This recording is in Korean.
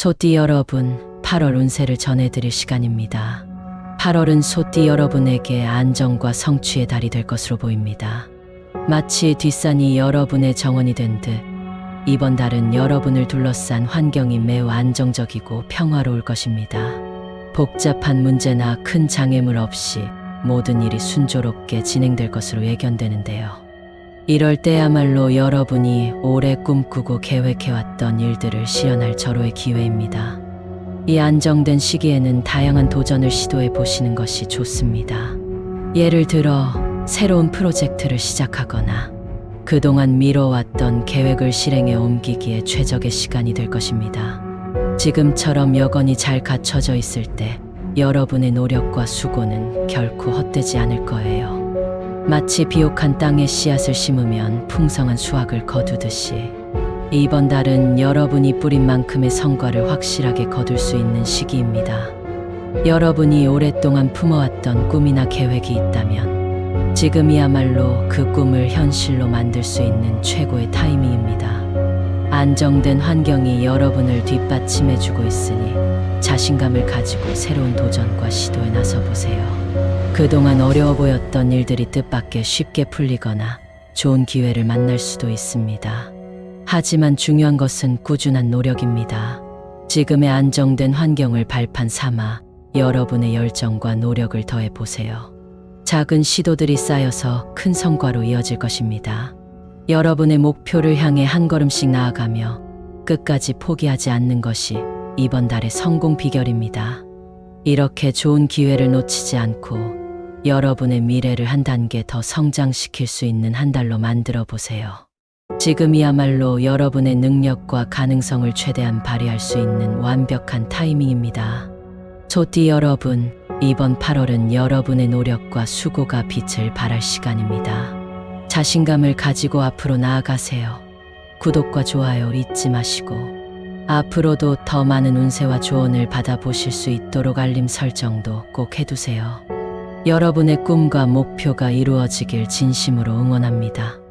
소띠 여러분, 8월 운세를 전해드릴 시간입니다. 8월은 소띠 여러분에게 안정과 성취의 달이 될 것으로 보입니다. 마치 뒷산이 여러분의 정원이 된 듯, 이번 달은 여러분을 둘러싼 환경이 매우 안정적이고 평화로울 것입니다. 복잡한 문제나 큰 장애물 없이 모든 일이 순조롭게 진행될 것으로 예견되는데요. 이럴 때야말로 여러분이 오래 꿈꾸고 계획해왔던 일들을 실현할 절호의 기회입니다. 이 안정된 시기에는 다양한 도전을 시도해 보시는 것이 좋습니다. 예를 들어 새로운 프로젝트를 시작하거나 그동안 미뤄왔던 계획을 실행에 옮기기에 최적의 시간이 될 것입니다. 지금처럼 여건이 잘 갖춰져 있을 때 여러분의 노력과 수고는 결코 헛되지 않을 거예요. 마치 비옥한 땅에 씨앗을 심으면 풍성한 수확을 거두듯이 이번 달은 여러분이 뿌린 만큼의 성과를 확실하게 거둘 수 있는 시기입니다. 여러분이 오랫동안 품어왔던 꿈이나 계획이 있다면 지금이야말로 그 꿈을 현실로 만들 수 있는 최고의 타이밍입니다. 안정된 환경이 여러분을 뒷받침해주고 있으니 자신감을 가지고 새로운 도전과 시도에 나서 보세요. 그동안 어려워 보였던 일들이 뜻밖의 쉽게 풀리거나 좋은 기회를 만날 수도 있습니다. 하지만 중요한 것은 꾸준한 노력입니다. 지금의 안정된 환경을 발판 삼아 여러분의 열정과 노력을 더해 보세요. 작은 시도들이 쌓여서 큰 성과로 이어질 것입니다. 여러분의 목표를 향해 한 걸음씩 나아가며 끝까지 포기하지 않는 것이 이번 달의 성공 비결입니다. 이렇게 좋은 기회를 놓치지 않고 여러분의 미래를 한 단계 더 성장시킬 수 있는 한 달로 만들어 보세요. 지금이야말로 여러분의 능력과 가능성을 최대한 발휘할 수 있는 완벽한 타이밍입니다. 조띠 여러분, 이번 8월은 여러분의 노력과 수고가 빛을 발할 시간입니다. 자신감을 가지고 앞으로 나아가세요. 구독과 좋아요 잊지 마시고 앞으로도 더 많은 운세와 조언을 받아보실 수 있도록 알림 설정도 꼭 해두세요. 여러분의 꿈과 목표가 이루어지길 진심으로 응원합니다.